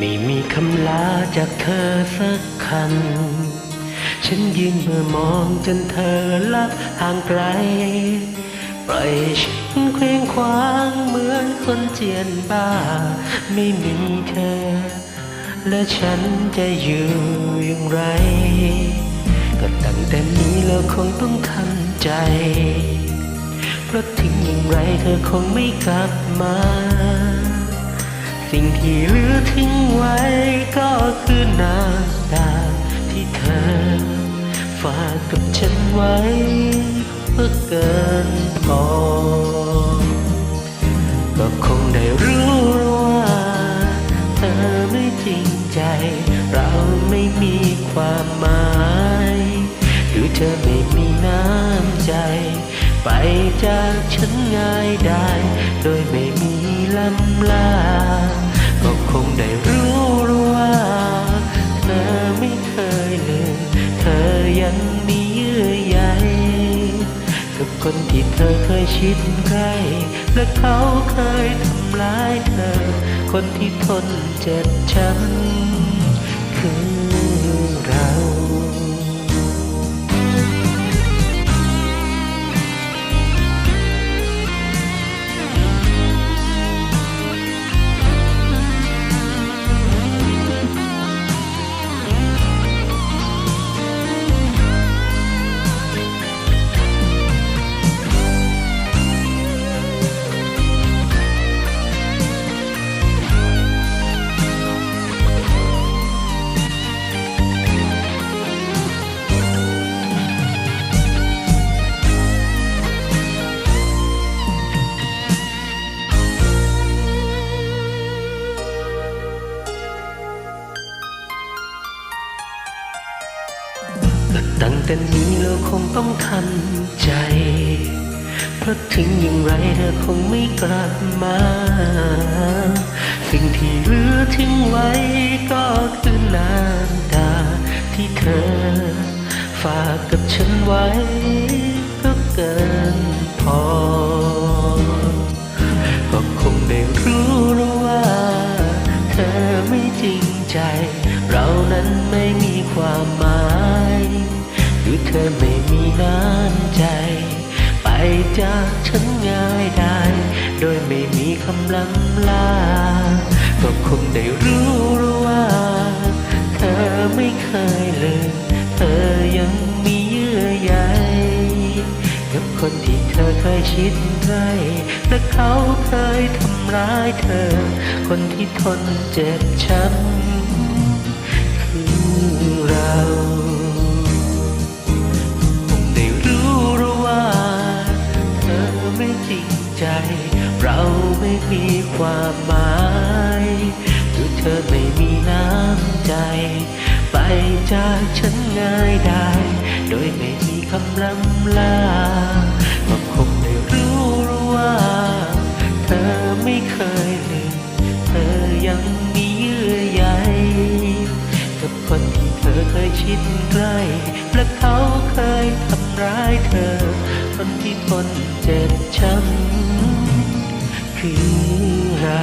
ไม่มีคำลาจากเธอสักคำ ฉันยืนเมื่อมองจนเธอลับห่างไกล ปล่อยฉันเคว้งคว้างเหมือนคนเจียนบ้า ไม่มีเธอ และฉันจะอยู่อย่างไร ก็ตั้งแต่นี้แล้วคงต้องทำใจ เพราะถึงอย่างไรเธอคงไม่กลับมา สิ่งที่เหลือทิ้งไว้ก็คือน้ำตาที่เธอ ฝากกับฉันไว้เพื่อเกินพอก็คงได้รู้ว่า เธอไม่จริงใจ เราไม่มีความหมายหรือเธอไม่มีน้ำใจ ไปจากฉันง่ายได้ ธอเคยชิดใกล้ และเขาเคยทำร้ายเธอ คนที่ทนเจ็บช้ำคือ ตั้งแต่นี้เราคงต้องทำใจ เพราะถึงอย่างไรเธอคงไม่กลับมา สิ่งที่เหลือทิ้งไว้ก็คือน้ำตาที่เธอ ฝากกับฉันไว้ก็เกินพอ ก็คงได้รู้แล้วว่า เธอไม่จริงใจ เรานั้นไม่มีความหมาย หรือเธอไม่มีน้ำใจ ไปจากฉันง่ายได้ โดยไม่มีคำลำลา ก็คงได้รู้ว่า เธอไม่เคยลืมเธอยังมีเยื่อใยกับคนที่เธอเคยชิดใกล้และเขาเคยทำร้ายเธอ คนที่ทนเจ็บช้ำคือเรา หมายหรือเธอไม่มีน้ำใจ ไปจากฉันง่ายได้ โดยไม่มีคำลำลาก็คงได้รู้ว่า เธอไม่เคยลืมเธอยังมีเยื่อใยกับคนที่เธอเคยชิดใกล้ และเขาเคยทำร้ายเธอ คนที่ทนเจ็บช้ำ คือเรา